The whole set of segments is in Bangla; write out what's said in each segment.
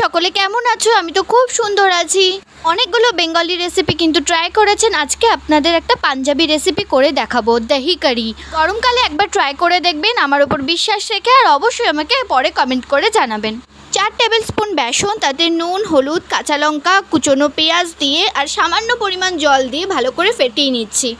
সকলে কেমন আছো? আমি তো খুব সুন্দর আছি। অনেকগুলো বেঙ্গলি রেসিপি কিন্তু ট্রাই করেছেন। আজকে আপনাদের একটা পাঞ্জাবি রেসিপি করে দেখাবো, দহি কারি। গরমকালে একবার ট্রাই করে দেখবেন, আমার উপর বিশ্বাস রেখে, আর অবশ্যই আমাকে পরে কমেন্ট করে জানাবেন। চার টেবিল স্পুন বেসন, তাতে নুন, হলুদ, কাঁচা লঙ্কা, কুচনো পেঁয়াজ দিয়ে, আর সামান্য পরিমাণ জল দিয়ে ভালো করে ফেটিয়ে নিচ্ছি।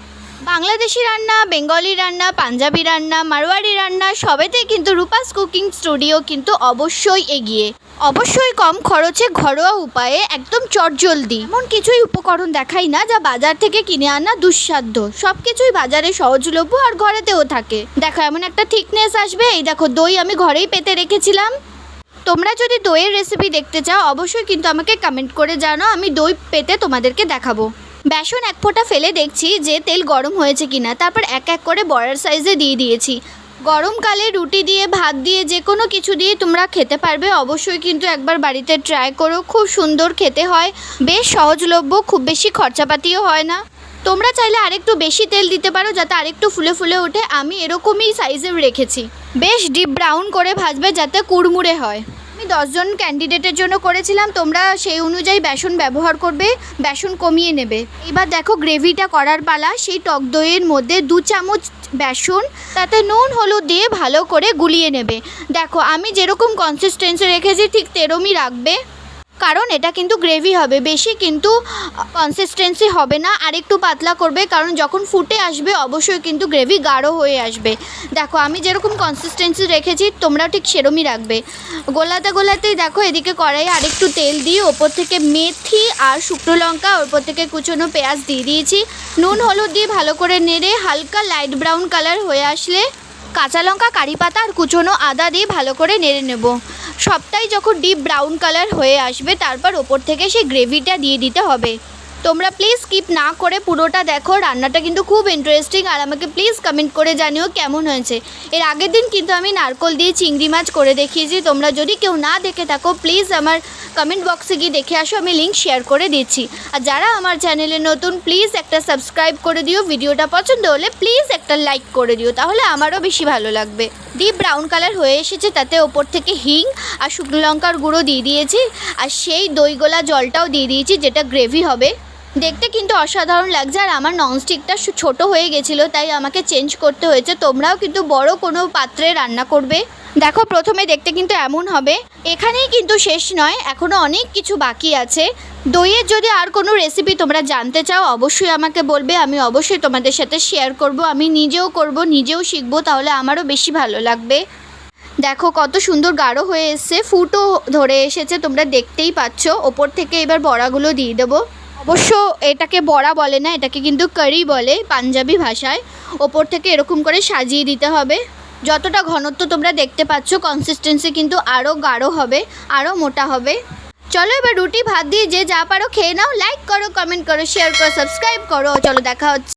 বাংলাদেশি রান্না, বেঙ্গলি রান্না, পাঞ্জাবি রান্না মারোয়াড়ি রান্না, সবেতেই কিন্তু রূপাস কুকিং স্টুডিও কিন্তু অবশ্যই এগিয়ে। অবশ্যই কম খরচে ঘরোয়া উপায়ে একদম চটজলদি। এমন কিছুই উপকরণ দেখাই না যা বাজার থেকে কিনে আনা দুঃসাধ্য। সব কিছুই বাজারে সহজলভ্য আর ঘরেতেও থাকে। দেখো, এমন একটা থিকনেস আসবে। এই দেখো, দই আমি ঘরেই পেতে রেখেছিলাম। তোমরা যদি দইয়ের রেসিপি দেখতে চাও, অবশ্যই কিন্তু আমাকে কমেন্ট করে জানাও আমি দই পেতে তোমাদেরকে দেখাবো। বেসন এক ফোঁটা ফেলে দেখছি যে তেল গরম হয়েছে কিনা। তারপর এক এক করে বড়ার সাইজে দিয়ে দিয়েছি। গরমকালে রুটি দিয়ে, ভাত দিয়ে যে কোনো কিছু দিয়ে তোমরা খেতে পারবে। অবশ্যই কিন্তু একবার বাড়িতে ট্রাই করো। খুব সুন্দর খেতে হয়। বেশ সহজলভ্য, খুব বেশি খরচাপাতিও হয় না। তোমরা চাইলে আরেকটু বেশি তেল দিতে পারো, যাতে আরেকটু ফুলে ফুলে ওঠে। আমি এরকমই সাইজের রেখেছি। বেশ ডিপ ব্রাউন করে ভাজবে যাতে কুড়মুড়ে হয়। আমি দশজন ক্যান্ডিডেটের জন্য করেছিলাম। তোমরা সেই অনুযায়ী বেসন ব্যবহার করবে। বেসন কমিয়ে নেবে। এবার দেখো গ্রেভিটা করার পালা। সেই টক দইয়ের মধ্যে দু চামচ বেসন, তাতে নুন, হলুদ দিয়ে ভালো করে গুলিয়ে নেবে। দেখো, আমি যেরকম কনসিস্টেন্সি রেখেছি, ঠিক তেরমই রাখবে। কারণ এটা কিন্তু গ্রেভি হবে, বেশি কিন্তু কনসিস্টেন্সি হবে না, আর একটু পাতলা করবে, কারণ যখন ফুটে আসবে, অবশ্যই কিন্তু গ্রেভি গাঢ় হয়ে আসবে। দেখো, আমি যেরকম কনসিস্টেন্সি রেখেছি তোমরাও ঠিক সেরমই রাখবে। গোলাতে গোলাতেই দেখো, এদিকে কড়াই আরেকটু তেল দিয়ে ওপর থেকে মেথি আর শুকনো লঙ্কা, ওপর থেকে কুচনো পেঁয়াজ দিয়ে দিয়েছি। নুন, হলুদ দিয়ে ভালো করে নেড়ে হালকা লাইট ব্রাউন কালার হয়ে আসলে কাঁচা লঙ্কা, কারি পাতা আর কুচনো আদা দিয়ে ভালো করে নেড়ে নেব। সবটাই যখন ডিপ ব্রাউন কালার হয়ে আসবে, তারপর ওপর থেকে সেই গ্রেভিটা দিয়ে দিতে হবে। তোমরা প্লিজ স্কিপ না করে পুরোটা দেখো, রান্নাটা কিন্তু খুব ইন্টারেস্টিং আর আমাকে প্লিজ কমেন্ট করে জানিও কেমন হয়েছে। এর আগের দিন কিন্তু আমি নারকল দিয়ে চিংড়ি মাছ করে দেখিয়েছি। তোমরা যদি কেউ না দেখে থাকো প্লিজ আমার কমেন্ট বক্সে গিয়ে দেখে আসো, আমি লিঙ্ক শেয়ার করে দিচ্ছি। আর যারা আমার চ্যানেলে নতুন প্লিজ একটা সাবস্ক্রাইব করে দিও। ভিডিওটা পছন্দ হলে প্লিজ একটা লাইক করে দিও, তাহলে আমারও বেশি ভালো লাগবে। ডিপ ব্রাউন কালার হয়ে এসেছে, তাতে ওপর থেকে হিং আর শুকনো লঙ্কার গুঁড়ো দিয়ে দিয়েছি। আর সেই দইগোলা জলটাও দিয়ে দিয়েছি, যেটা গ্রেভি হবে। দেখতে কিন্তু অসাধারণ লাগছে, আর আমার ননস্টিকটা ছোট হয়ে গেছিল, তাই আমাকে চেঞ্জ করতে হয়েছে। তোমরাও কিন্তু বড় কোনো পাত্রে রান্না করবে। দেখো, প্রথমে দেখতে কিন্তু এমন হবে। এখানেই কিন্তু শেষ নয় এখনও অনেক কিছু বাকি আছে। দইয়ের যদি আর কোনো রেসিপি তোমরা জানতে চাও, অবশ্যই আমাকে বলবে, আমি অবশ্যই তোমাদের সাথে শেয়ার করব। আমি নিজেও করব, নিজেও শিখব, তাহলে আমারও বেশি ভালো লাগবে। দেখো, কত সুন্দর গাঢ় হয়ে এসছে, ফুটও ধরে এসেছে, তোমরা দেখতেই পাচ্ছ। ওপর থেকে এবার বড়াগুলো দিয়ে দেবো। অবশ্য এটাকে বড়া বলে না, এটাকে কিন্তু কারি বলে পাঞ্জাবি ভাষায়। ওপর থেকে এরকম করে সাজিয়ে দিতে হবে। যতটা ঘনত্ব তোমরা দেখতে পাচ্ছ কনসিস্টেন্সি কিন্তু আরও গাঢ় হবে আরও মোটা হবে। চলো এবার রুটি, ভাত দিয়ে যে যা পারো খেয়ে নাও। লাইক করো কমেন্ট করো শেয়ার করো সাবস্ক্রাইব করো। চলো দেখা হচ্ছে।